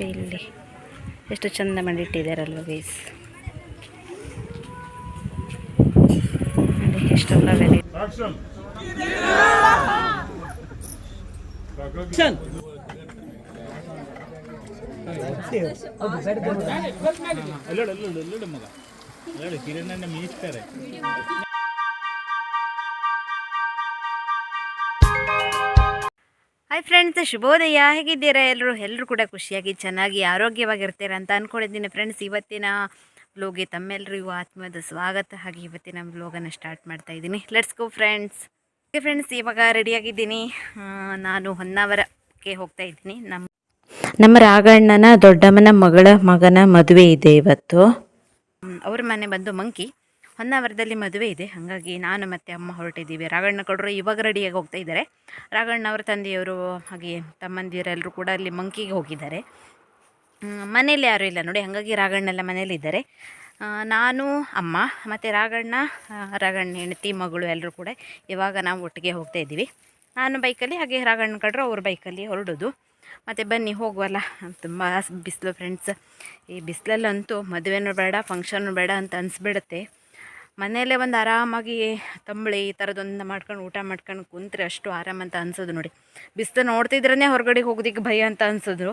ನೋಡಿ ಇಲ್ಲಿ. ಎಷ್ಟು ಚಂದ ಮಾಡಿಟ್ಟಿದ್ದಾರಲ್ವ ನೋಡಿ ಎಷ್ಟೆಲ್ಲ ವೆರೈಟಿ. ಅಲ್ಲೋಡು ಕಿರಣನ್ನ ಮೀಸ್ತಾರೆ ಹಾಯ್ ಫ್ರೆಂಡ್ಸ್ ಶುಭೋದಯ. ಹೇಗಿದ್ದೀರಾ ಎಲ್ಲರೂ? ಎಲ್ಲರೂ ಕೂಡ ಖುಷಿಯಾಗಿ ಚೆನ್ನಾಗಿ ಆರೋಗ್ಯವಾಗಿರ್ತೀರ ಅಂತ ಅಂದ್ಕೊಂಡಿದ್ದೀನಿ ಫ್ರೆಂಡ್ಸ್ ಇವತ್ತಿನ ವ್ಲೋಗೆ ತಮ್ಮೆಲ್ಲರಿಗೂ ಆತ್ಮದ ಸ್ವಾಗತ. ಹಾಗೆ ಇವತ್ತಿನ ವ್ಲೋಗನ್ನು ಸ್ಟಾರ್ಟ್ ಮಾಡ್ತಾ ಇದ್ದೀನಿ. Let's go friends okay friends ಇವಾಗ ರೆಡಿಯಾಗಿದ್ದೀನಿ ನಾನು ಹೊನ್ನಾವರಕ್ಕೆ ಹೋಗ್ತಾ ಇದ್ದೀನಿ. ನಮ್ಮ ನಮ್ಮ ರಾಘಣ್ಣನ ದೊಡ್ಡಮ್ಮನ ಮಗಳ ಮಗನ ಮದುವೆ ಇದೆ ಇವತ್ತು. ಅವ್ರ ಮನೆ ಬಂದು ಮಂಕಿ. ಹೊನ್ನಾವರದಲ್ಲಿ ಮದುವೆ ಇದೆ. ಹಾಗಾಗಿ ನಾನು ಮತ್ತು ಅಮ್ಮ ಹೊರಟಿದ್ದೀವಿ. ರಾಘಣ್ಣ ಕೊಡರು ಇವಾಗ ರೆಡಿಯಾಗಿ ಹೋಗ್ತಾ ಇದ್ದಾರೆ. ರಾಘಣ್ಣ ಅವರ ತಂದೆಯವರು ಹಾಗೆ ತಮ್ಮಂದಿರೆಲ್ಲರೂ ಕೂಡ ಅಲ್ಲಿ ಮಂಕಿಗೆ ಹೋಗಿದ್ದಾರೆ. ಮನೇಲಿ ಯಾರೂ ಇಲ್ಲ ನೋಡಿ. ಹಾಗಾಗಿ ರಾಘಣ್ಣೆಲ್ಲ ಮನೇಲಿದ್ದಾರೆ ನಾನು, ಅಮ್ಮ ಮತ್ತು ರಾಗಣ್ಣ ರಾಘಣ್ಣ ಹೆಂಡತಿ, ಮಗಳು ಎಲ್ಲರೂ ಕೂಡ ಇವಾಗ ನಾವು ಒಟ್ಟಿಗೆ ಹೋಗ್ತಾ ಇದ್ದೀವಿ. ನಾನು ಬೈಕಲ್ಲಿ ಹಾಗೆ ರಾಘಣ್ಣ ಕಡ್ರು ಅವ್ರ ಬೈಕಲ್ಲಿ ಹೊರಡೋದು. ಮತ್ತು ಬನ್ನಿ, ಹೋಗುವಲ್ಲ. ತುಂಬ ಬಿಸಿಲು ಫ್ರೆಂಡ್ಸ್ ಈ ಬಿಸಿಲಲ್ಲಂತೂ ಮದುವೆನೂ ಬೇಡ ಫಂಕ್ಷನ್ನು ಬೇಡ ಅಂತ ಅನಿಸ್ಬಿಡುತ್ತೆ. ಮನೆಯಲ್ಲೇ ಒಂದು ಆರಾಮಾಗಿ ತಂಬಳಿ ಈ ಥರದೊಂದು ಮಾಡ್ಕೊಂಡು ಊಟ ಮಾಡ್ಕೊಂಡು ಕುಂತ್ರೆ ಅಷ್ಟು ಆರಾಮ ಅಂತ ಅನ್ಸೋದು ನೋಡಿ. ಬಿಸಿಲು ನೋಡ್ತಿದ್ರೇ ಹೊರಗಡೆ ಹೋಗೋದಕ್ಕೆ ಭಯ ಅಂತ ಅನ್ಸಿದ್ರು.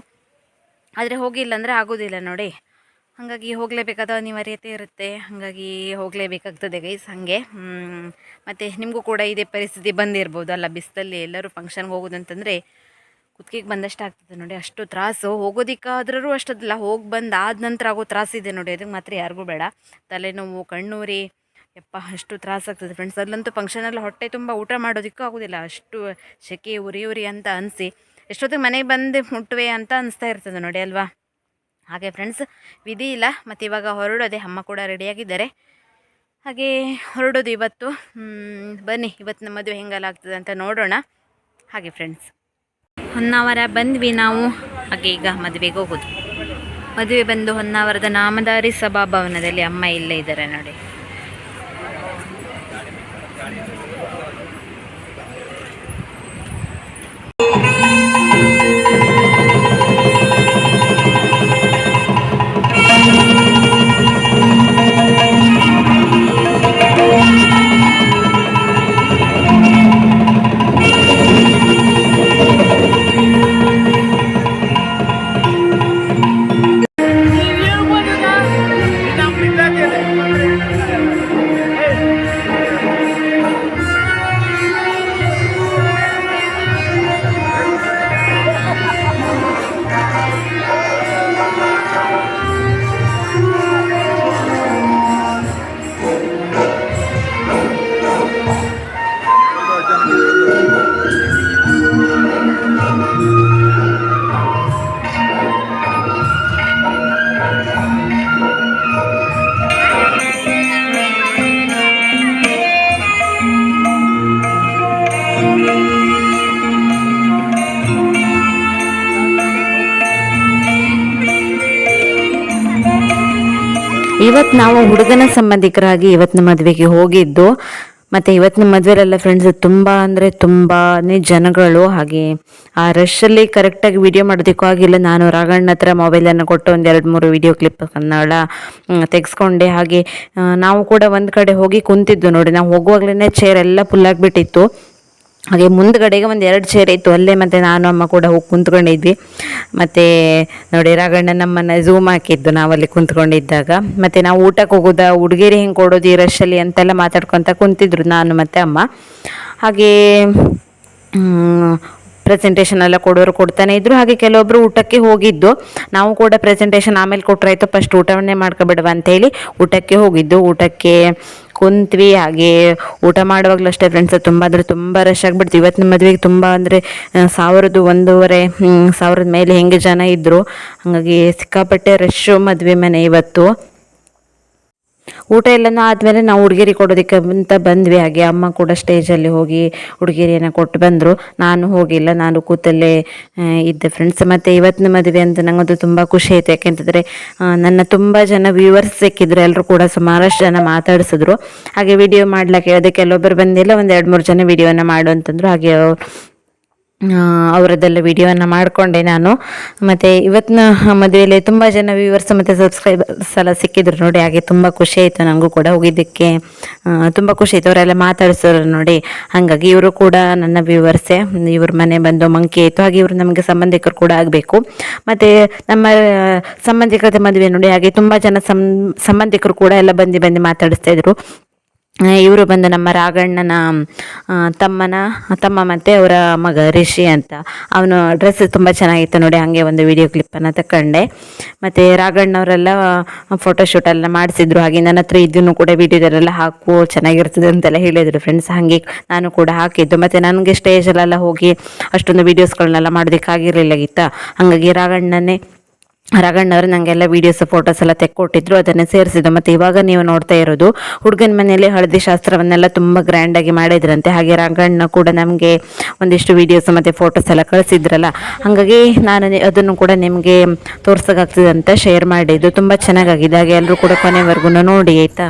ಆದರೆ ಹೋಗಿಲ್ಲ ಅಂದರೆ ಆಗೋದಿಲ್ಲ ನೋಡಿ. ಹಾಗಾಗಿ ಹೋಗಲೇಬೇಕಾದ ಅನಿವಾರ್ಯತೆ ಇರುತ್ತೆ. ಹಾಗಾಗಿ ಹೋಗಲೇಬೇಕಾಗ್ತದೆ ಗೈಸ್ ಹಾಗೆ. ಮತ್ತು ನಿಮಗೂ ಕೂಡ ಇದೇ ಪರಿಸ್ಥಿತಿ ಬಂದಿರ್ಬೋದು ಅಲ್ಲ. ಬಿಸ್ತಲ್ಲಿ ಎಲ್ಲರೂ ಫಂಕ್ಷನ್ಗೆ ಹೋಗೋದಂತಂದರೆ ಕುತ್ತಿಗೆಗೆ ಬಂದಷ್ಟು ಆಗ್ತದೆ ನೋಡಿ. ಅಷ್ಟು ತ್ರಾಸು. ಹೋಗೋದಕ್ಕಾದ್ರೂ ಅಷ್ಟದಲ್ಲ ಹೋಗಿ ಬಂದು ಆದ ನಂತರ ಆಗೋ ತ್ರಾಸಿದೆ ನೋಡಿ. ಅದಕ್ಕೆ ಮಾತ್ರ ಯಾರಿಗೂ ಬೇಡ. ತಲೆನೋವು, ಕಣ್ಣೂರಿ ಯಪ್ಪ, ಅಷ್ಟು ತ್ರಾಸಾಗ್ತದೆ ಫ್ರೆಂಡ್ಸ್ ಅಲ್ಲಂತೂ ಫಂಕ್ಷನಲ್ಲಿ ಹೊಟ್ಟೆ ತುಂಬ ಊಟ ಮಾಡೋದಕ್ಕೂ ಆಗೋದಿಲ್ಲ. ಅಷ್ಟು ಸೆಕೆ, ಉರಿ ಉರಿ ಅಂತ ಅನಿಸಿ. ಎಷ್ಟೊತ್ತಿಗೆ ಮನೆಗೆ ಬಂದು ಮುಟ್ಟುವೆ ಅಂತ ಅನಿಸ್ತಾ ಇರ್ತದೆ ನೋಡಿ ಅಲ್ವಾ? ಹಾಗೆ ಫ್ರೆಂಡ್ಸ್ ವಿಧಿ ಇಲ್ಲ. ಮತ್ತು ಇವಾಗ ಹೊರಡೋದೆ. ಅಮ್ಮ ಕೂಡ ರೆಡಿಯಾಗಿದ್ದಾರೆ ಹಾಗೆ ಹೊರಡೋದು ಇವತ್ತು. ಬನ್ನಿ ಬನ್ನಿ. ನಮ್ಮ ಮದುವೆ ಹೆಂಗೆಲ್ಲ ಆಗ್ತದೆ ಅಂತ ನೋಡೋಣ. ಹಾಗೆ ಫ್ರೆಂಡ್ಸ್ ಹೊನ್ನಾವರ ಬಂದ್ವಿ ನಾವು. ಹಾಗೆ ಈಗ ಮದುವೆಗೆ ಹೋಗೋದು. ಮದುವೆ ಬಂದು ಹೊನ್ನಾವರದ ನಾಮಧಾರಿ ಸಭಾಭವನದಲ್ಲಿ ಅಮ್ಮ ಇಲ್ಲೇ ಇದ್ದಾರೆ ನೋಡಿ. ಇವತ್ತು ನಾವು ಹುಡುಗನ ಸಂಬಂಧಿಕರಾಗಿ ಇವತ್ತಿನ ಮದುವೆಗೆ ಹೋಗಿದ್ದು. ಮತ್ತು ಇವತ್ತಿನ ಮದುವೆಲೆಲ್ಲ ಫ್ರೆಂಡ್ಸ್ ತುಂಬಾ ಅಂದರೆ ತುಂಬಾ ಜನಗಳು. ಹಾಗೆ ಆ ರಶ್ ರಶಲ್ಲಿ ಕರೆಕ್ಟಾಗಿ ವಿಡಿಯೋ ಮಾಡೋದಕ್ಕೂ ಆಗಿಲ್ಲ. ನಾನು ರಾಘಣ್ಣ ಹತ್ರ ಮೊಬೈಲನ್ನು ಕೊಟ್ಟು ಒಂದು ಎರಡು ಮೂರು ವಿಡಿಯೋ ಕ್ಲಿಪ್ ಕನ್ನಡ ತೆಗೆಸ್ಕೊಂಡೆ. ಹಾಗೆ ನಾವು ಕೂಡ ಒಂದು ಕಡೆ ಹೋಗಿ ಕುಂತಿದ್ದು ನೋಡಿ. ನಾವು ಹೋಗುವಾಗಲೇ ಚೇರ್ ಎಲ್ಲ ಫುಲ್ ಆಗಿಬಿಟ್ಟಿತ್ತು. ಹಾಗೆ ಮುಂದ್ಗಡೆಗೆ ಒಂದು ಎರಡು ಚೇರ್ ಇತ್ತು. ಅಲ್ಲೇ ಮತ್ತು ನಾನು, ಅಮ್ಮ ಕೂಡ ಹೋಗಿ ಕುಂತ್ಕೊಂಡಿದ್ವಿ. ಮತ್ತು ನೋಡಿ ರಾಘಣ್ಣ ನಮ್ಮನ್ನು ಝೂಮ್ ಹಾಕಿದ್ದು ನಾವಲ್ಲಿ ಕುಂತ್ಕೊಂಡಿದ್ದಾಗ. ಮತ್ತು ನಾವು ಊಟಕ್ಕೆ ಹೋಗೋದ ಹುಡುಗಿರಿ ಹಿಂಗೆ ಕೊಡೋದು ಈ ರಶಲ್ಲಿ ಅಂತೆಲ್ಲ ಮಾತಾಡ್ಕೊತ ಕುಂತಿದ್ರು ನಾನು ಮತ್ತು ಅಮ್ಮ. ಹಾಗೆ ಪ್ರೆಸೆಂಟೇಷನ್ ಎಲ್ಲ ಕೊಡೋರು ಕೊಡ್ತಾನೆ ಇದ್ರು. ಹಾಗೆ ಕೆಲವೊಬ್ಬರು ಊಟಕ್ಕೆ ಹೋಗಿದ್ದು. ನಾವು ಕೂಡ ಪ್ರೆಸೆಂಟೇಷನ್ ಆಮೇಲೆ ಕೊಟ್ರಾಯ್ತು. ಫಸ್ಟ್ ಊಟವನ್ನೇ ಮಾಡ್ಕೊಬಿಡುವ ಅಂತೇಳಿ ಊಟಕ್ಕೆ ಹೋಗಿದ್ದು. ಊಟಕ್ಕೆ ಕುಂತ್ವಿ, ಹಾಗೆ ಊಟ ಮಾಡುವಾಗಲೂ ಅಷ್ಟೇ ಫ್ರೆಂಡ್ಸ್ ತುಂಬ ಅಂದರೆ ತುಂಬ ರಶ್ ಆಗಿಬಿಡ್ತು ಇವತ್ತಿನ ಮದುವೆಗೆ ತುಂಬ ಅಂದರೆ ಸಾವಿರದ ಒಂದೂವರೆ ಸಾವಿರದ ಮೇಲೆ ಹೆಂಗೆ ಜನ ಇದ್ದರು ಹಾಗಾಗಿ ಸಿಕ್ಕಾಪಟ್ಟೆ ರಶ್ಶು ಮದುವೆ ಮನೆ ಇವತ್ತು. ಊಟ ಎಲ್ಲನೂ ಆದಮೇಲೆ ನಾವು ಹುಡುಗಿರಿ ಕೊಡೋದಕ್ಕೆ ಅಂತ ಬಂದ್ವಿ. ಹಾಗೆ ಅಮ್ಮ ಕೂಡ ಸ್ಟೇಜಲ್ಲಿ ಹೋಗಿ ಹುಡುಗಿರಿಯನ್ನು ಕೊಟ್ಟು ಬಂದರು. ನಾನು ಹೋಗಿಲ್ಲ, ನಾನು ಕೂತಲ್ಲೇ ಇದ್ದೆ ಫ್ರೆಂಡ್ಸ್ ಮತ್ತು ಇವತ್ತಿನ ಮದುವೆ ಅಂತ ನನಗಂತೂ ತುಂಬ ಖುಷಿ ಆಯಿತು. ಯಾಕೆಂತಂದರೆ ನನ್ನ ತುಂಬ ಜನ ವ್ಯೂವರ್ಸ್ ಸಿಕ್ಕಿದ್ರು. ಎಲ್ಲರೂ ಕೂಡ ಸುಮಾರಷ್ಟು ಜನ ಮಾತಾಡಿಸಿದ್ರು. ಹಾಗೆ ವಿಡಿಯೋ ಮಾಡ್ಲಿಕ್ಕೆ ಹೇಳಿದೆ ಕೆಲವೊಬ್ಬರು ಬಂದಿಲ್ಲ, ಒಂದು ಎರಡು ಮೂರು ಜನ ವಿಡಿಯೋನ ಮಾಡು ಅಂತಂದರು. ಹಾಗೆ ಅವರದ್ದೆಲ್ಲ ವಿಡಿಯೋವನ್ನು ಮಾಡಿಕೊಂಡೆ ನಾನು. ಮತ್ತು ಇವತ್ತಿನ ಮದುವೆಯಲ್ಲಿ ತುಂಬ ಜನ ವ್ಯೂವರ್ಸ್ ಮತ್ತು ಸಬ್ಸ್ಕ್ರೈಬರ್ಸ್ ಎಲ್ಲ ಸಿಕ್ಕಿದ್ರು ನೋಡಿ, ಹಾಗೆ ತುಂಬ ಖುಷಿ ಆಯಿತು ನನಗೂ ಕೂಡ ಹೋಗಿದ್ದಕ್ಕೆ. ತುಂಬ ಖುಷಿ ಆಯಿತು. ಅವರೆಲ್ಲ ಮಾತಾಡಿಸೋರು ನೋಡಿ, ಹಾಗಾಗಿ ಇವರು ಕೂಡ ನನ್ನ ವ್ಯೂವರ್ಸೇ ಇವ್ರ ಮನೆ ಬಂದು ಮಂಕಿ ಆಯಿತು. ಹಾಗೆ ಇವರು ನಮಗೆ ಸಂಬಂಧಿಕರು ಕೂಡ ಆಗಬೇಕು. ಮತ್ತು ನಮ್ಮ ಸಂಬಂಧಿಕರ ಮದುವೆ ನೋಡಿ, ಹಾಗೆ ತುಂಬ ಜನ ಸಂಬಂಧಿಕರು ಕೂಡ ಎಲ್ಲ ಬಂದು ಬಂದು ಮಾತಾಡಿಸ್ತಾ ಇದ್ರು. ಇವರು ಬಂದು ನಮ್ಮ ರಾಘಣ್ಣನ ತಮ್ಮನ, ತಮ್ಮ ಮತ್ತು ಅವರ ಮಗ ರಿಷಿ ಅಂತ. ಅವನು ಡ್ರೆಸ್ ತುಂಬ ಚೆನ್ನಾಗಿತ್ತು ನೋಡಿ, ಹಾಗೆ ಒಂದು ವಿಡಿಯೋ ಕ್ಲಿಪ್ಪನ್ನು ತಗೊಂಡೆ ಮತ್ತು ರಾಘಣ್ಣವರೆಲ್ಲ ಫೋಟೋಶೂಟ್ ಎಲ್ಲ ಮಾಡಿಸಿದ್ರು. ಹಾಗೆ ನನ್ನ ಹತ್ರ ಇದನ್ನು ಕೂಡ ವಿಡಿಯೋದಲ್ಲೆಲ್ಲ ಹಾಕು, ಚೆನ್ನಾಗಿರ್ತದೆ ಅಂತೆಲ್ಲ ಹೇಳಿದರು ಫ್ರೆಂಡ್ಸ್ ಹಾಗೆ ನಾನು ಕೂಡ ಹಾಕಿದ್ದು. ಮತ್ತು ನನಗೆ ಸ್ಟೇಜಲ್ಲೆಲ್ಲ ಹೋಗಿ ಅಷ್ಟೊಂದು ವೀಡಿಯೋಸ್ಗಳನ್ನೆಲ್ಲ ಮಾಡೋದಕ್ಕಾಗಿರಲಿಲ್ಲ, ಗೀತಾ. ಹಾಗಾಗಿ ರಾಘಣ್ಣನೇ ರಾಘಣ್ಣವರು ನನಗೆಲ್ಲ ವೀಡಿಯೋಸ್ ಫೋಟೋಸ್ ಎಲ್ಲ ತೆಕ್ಕೊಟ್ಟಿದ್ರು, ಅದನ್ನು ಸೇರಿಸಿದ್ದು. ಮತ್ತು ಇವಾಗ ನೀವು ನೋಡ್ತಾ ಇರೋದು, ಹುಡುಗನ ಮನೆಯಲ್ಲಿ ಹಳದಿ ಶಾಸ್ತ್ರವನ್ನೆಲ್ಲ ತುಂಬ ಗ್ರ್ಯಾಂಡಾಗಿ ಮಾಡಿದ್ರಂತೆ. ಹಾಗೆ ರಾಘಣ್ಣ ಕೂಡ ನಮಗೆ ಒಂದಿಷ್ಟು ವೀಡಿಯೋಸ್ ಮತ್ತು ಫೋಟೋಸ್ ಎಲ್ಲ ಕಳಿಸಿದ್ರಲ್ಲ. ಹಾಗಾಗಿ ನಾನು ಅದನ್ನು ಕೂಡ ನಿಮಗೆ ತೋರ್ಸೋಕ್ಕಾಗ್ತದೆ ಅಂತ ಶೇರ್ ಮಾಡಿದ್ದು. ತುಂಬ ಚೆನ್ನಾಗಾಗಿದೆ. ಹಾಗೆ ಎಲ್ಲರೂ ಕೂಡ ಕೊನೆವರೆಗೂ ನೋಡಿ, ಆಯಿತಾ?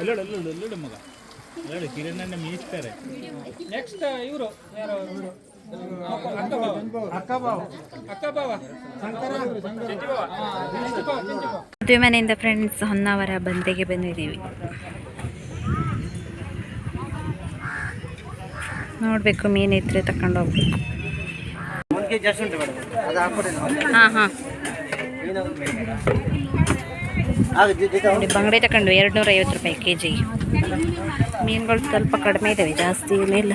ಎಲ್ಲೋಡು ಎಲ್ಲೋಡು ಮಗ. ಹೇಳಿ ಕಿರಣನ್ನ ಮೀಸ್ತಾರೆ ನೆಕ್ಸ್ಟ್ ಇವರು. ಯಾರು ಅಕ್ಕ ಬಾವ. ಅಕ್ಕ ಬಾವ. ಅಕ್ಕ ಬಾವ. ಮದುವೆ ಮನೆಯಿಂದ ಫ್ರೆಂಡ್ಸ್ ಹೊನ್ನಾವರ ಬಂದೆಗೆ ಬಂದಿದ್ದೀವಿ. ನೋಡಬೇಕು ಮೀನು ತಗೊಂಡು ಹೋಗ್ಬೇಕು. ಹಾಂ ಹಾಂ. ನೋಡಿ ಬಂಗಡೆ ತಗೊಂಡು ಎರಡು ನೂರೈವತ್ತು ರೂಪಾಯಿ ಕೆ ಜಿಗೆ ಮೀನುಗಳು ಸ್ವಲ್ಪ ಕಡಿಮೆ ಇದ್ದಾವೆ ಜಾಸ್ತಿ ಏನಿಲ್ಲ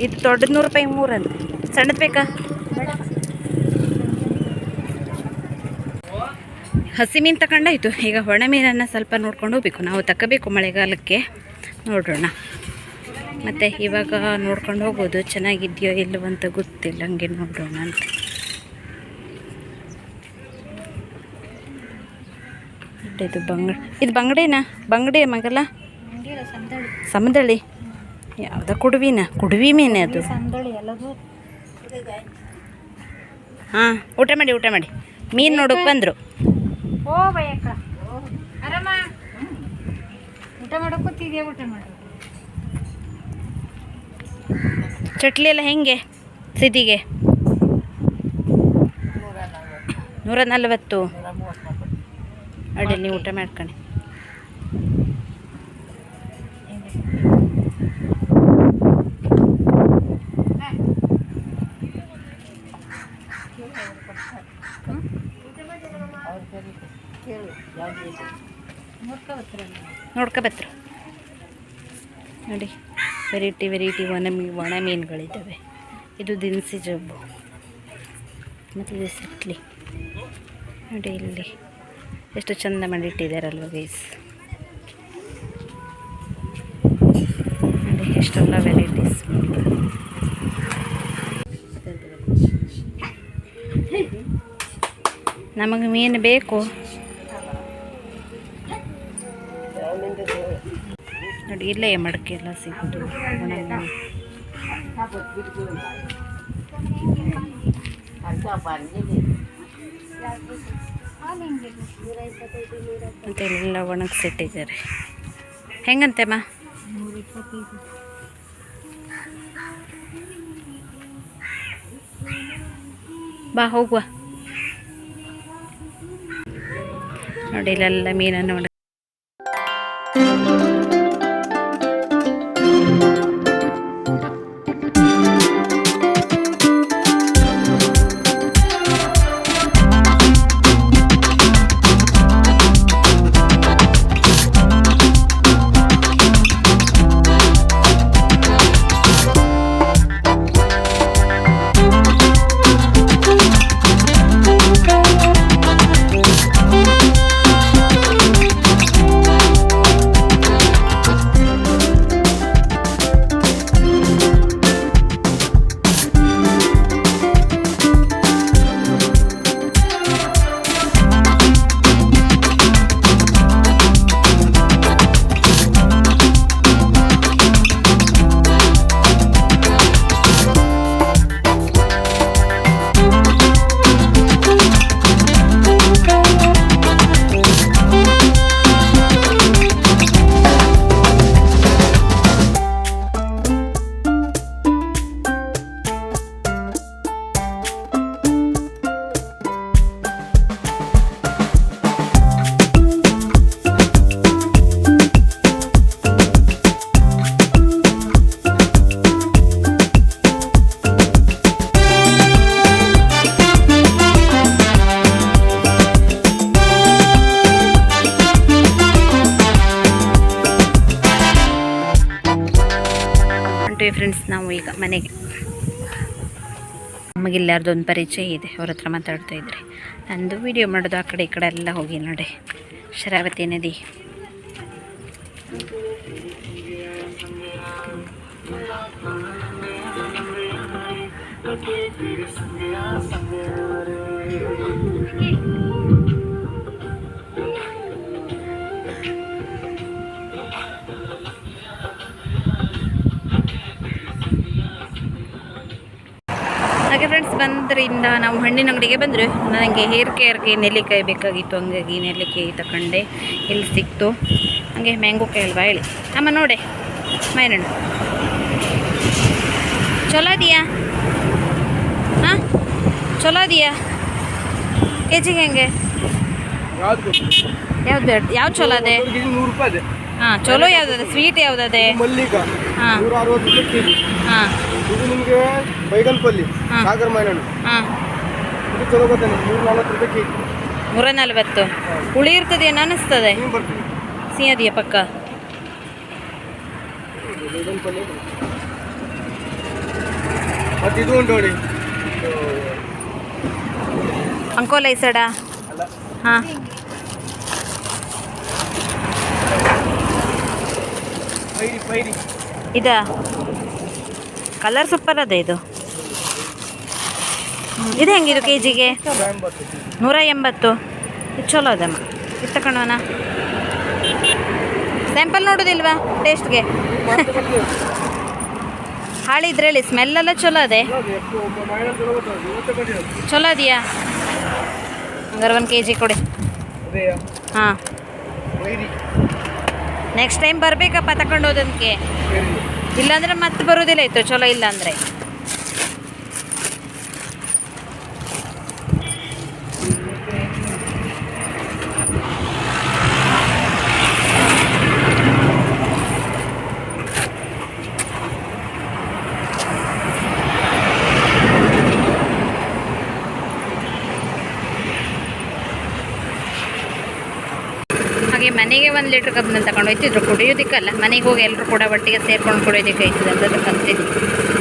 ಇದು ದೊಡ್ಡದು ನೂರು ರೂಪಾಯಿ ಮೂರಂತ ಸಣ್ಣದು ಬೇಕಾ? ಹಸಿ ಮೀನು ತಗೊಂಡಾಯ್ತು ಈಗ ಒಣ ಮೀನನ್ನು ಸ್ವಲ್ಪ ನೋಡ್ಕೊಂಡು ಹೋಗ್ಬೇಕು. ನಾವು ತಗೋಬೇಕು ಮಳೆಗಾಲಕ್ಕೆ. ನೋಡೋಣ. ಮತ್ತು ಇವಾಗ ನೋಡ್ಕೊಂಡು ಹೋಗೋದು ಚೆನ್ನಾಗಿದೆಯೋ ಇಲ್ಲವಂತ ಗೊತ್ತಿಲ್ಲ. ಹಂಗೆ ನೋಡೋಣ ಅಂತ. ಇದು ಬಂಗ ಇದು ಬಂಗಡೆನಾ? ಬಂಗಡೆ ಮಗಲ್ಲ ಸಮದಳಿ ಯಾವ್ದ ಕುಡುವಿನ ಕುಡುವಿ ಮೀನೇ ಅದು. ಹಾಂ ಊಟ ಮಾಡಿ ಊಟ ಮಾಡಿ. ಮೀನು ನೋಡಕ್ಕೆ ಬಂದರು. ಚಟ್ಲಿ ಎಲ್ಲ ಹೆಂಗೆ ಸಿದಿಗೆ ನೂರ ನಲವತ್ತು. ಅಡ್ಡಿಲ್ಲ ನೀವು ಊಟ ಮಾಡ್ಕೊಳ್ಳಿ. ನೋಡ್ಕೊ ಬತ್ರು ನೋಡಿ ವೆರೈಟಿ ವೆರೈಟಿ ಒಣ ಮೀ ಒಣ ಮೀನುಗಳಿದ್ದಾವೆ. ಇದು ದಿನಸಿ ಜಬ್ಬು. ಮತ್ತು ಇದು ಸಿಟ್ಲಿ ನೋಡಿ ಇಲ್ಲಿ. ಎಷ್ಟು ಚಂದ ಮಾಡಿಟ್ಟಿದ್ದಾರಲ್ವ ಗೈಸ್ ಎಷ್ಟೆಲ್ಲ ವೆರೈಟೀಸ್ ನಮಗೆ ಮೀನು ಬೇಕು. ನೋಡಿ ಇಲ್ಲೇ ಮಡಕೆ ಎಲ್ಲ ಸಿಗೋದು. ಮತ್ತು ಇಲ್ಲೆಲ್ಲ ಒಣಗಿಸಿಟ್ಟಿದ್ದಾರೆ. ಹೆಂಗಂತೆಮ್ಮ ಬಾ ಹೋಗುವ. ನೋಡಿ ಇಲ್ಲೆಲ್ಲ ಮೀನನ್ನು ಫ್ರೆಂಡ್ಸ್ ನಾವು ಈಗ ಮನೆಗೆ. ನಮಗಿಲ್ಲ ಒಂದು ಪರಿಚಯ ಇದೆ, ಅವ್ರ ಹತ್ರ ಮಾತಾಡ್ತಾ ಇದ್ರಿ. ನಂದು ವಿಡಿಯೋ ಮಾಡೋದು ಆ ಕಡೆ ಈ ಕಡೆ ಎಲ್ಲ ಹೋಗಿ ನೋಡಿ. ಶರಾವತಿ ನದಿ. ಬಂದ್ರಿಂದ ನಾವು ಹಣ್ಣಿನ ಅಂಗಡಿಗೆ ಬಂದರೆ ನನಗೆ ಹೇರ್ ಕೇರ್ಗೆ ನೆಲ್ಲಿಕಾಯಿ ಬೇಕಾಗಿತ್ತು. ಹಂಗಾಗಿ ನೆಲ್ಲಿಕಾಯಿ ತಗೊಂಡೆ ಇಲ್ಲಿ ಸಿಕ್ತು. ಹಾಗೆ ಮ್ಯಾಂಗೋ ಕಾಯಿ ಅಲ್ವಾ ಹೇಳಿ. ಅಮ್ಮ ನೋಡೆ. ಮೈನಣ್ಣ ಚಲೋ ಇದೆಯಾ ಹಾಂ? ಚಲೋ ಇದೆಯಾ ಕೆ ಜಿಗೆ ಹೆಂಗೆ? ಯಾವ್ದು? ಬೇಡ ಯಾವ್ದು ಚಲೋ ಅದೇ? ಹಾಂ ಚಲೋ ಯಾವುದದೆ ಸ್ವೀಟ್ ಯಾವುದದೆ ಹಾಂ. ಹಾಂ. ಇದು ನಿಮಗೆ ಬೈಗನ್ ಪಲ್ಲಿ ಹಾ. ಸಾಗರ್ ಮೈನಣ್ಣು ಹಾಂ. ಇದು ಚಲೋ ಗೊತ್ತಾನೆ ನೂರ ನಲ್ವತ್ತು ರೂಪಾಯಿ ಕೆಜಿ ನೂರ ನಲ್ವತ್ತು ಹುಳಿ ಇರ್ತದೇನೋ ಅನ್ನಿಸ್ತದೆ ನೀವು ಬರ್ತೀವಿ ಸಿಹಿದೆಯಾ ಪಕ್ಕ. ಬೈಗನ್ ಪಲ್ಲಿ ಮತ್ತು ಇದು ಉಂಟು ನೋಡಿ. ಇದು ಅಂಕೋಲ ಸಡ ಅಲ್ಲ. ಹಾಂ. ಪೈರಿ ಪೈರಿ. ಇದ? ಕಲರ್ ಸೂಪರ್ ಅದೇ ಇದು. ಇದು ಹೆಂಗಿದು ಕೆ ಜಿಗೆ ನೂರ ಎಂಬತ್ತು. ಇದು ಚಲೋ ಅದಮ್ಮ. ಇದು ತಗೊಂಡೋಣ ಸ್ಯಾಂಪಲ್ ನೋಡೋದಿಲ್ವಾ ಟೇಸ್ಟ್ಗೆ ಸ್ಮೆಲ್ ಎಲ್ಲ ಚಲೋ ಅದೇ. ಚಲೋ ಅದೆಯಾ? ಹಂಗಾರೆ ಒಂದು ಕೆ ಜಿ ಕೊಡಿ. ಹಾಂ. ನೆಕ್ಸ್ಟ್ ಟೈಮ್ ಬರಬೇಕಪ್ಪ ತಗೊಂಡು ಹೋದಕ್ಕೆ ಪೈರಿ ಇಲ್ಲಾಂದ್ರೆ ಮತ್ತೆ ಬರೋದಿಲ್ಲ ಇತ್ತು ಚಲೋ ಇಲ್ಲ ಅಂದರೆ ಹಾಗೆ ಮನೆಗೆ ಒಂದು ಲೀಟ್ರ್ ಕಬ್ಬನ್ನ ತಗೊಂಡು ಹೋಯ್ತಿದ್ರು ಕುಡಿಯೋದಕ್ಕಲ್ಲ. ಮನೆಗೆ ಹೋಗಿ ಎಲ್ಲರೂ ಕೂಡ ಒಟ್ಟಿಗೆ ಸೇರ್ಕೊಂಡು ಕುಡಿಯೋದಕ್ಕೆ ಆಯ್ತದೆ ಅಂತ ಕಲ್ತಿದ್ವಿ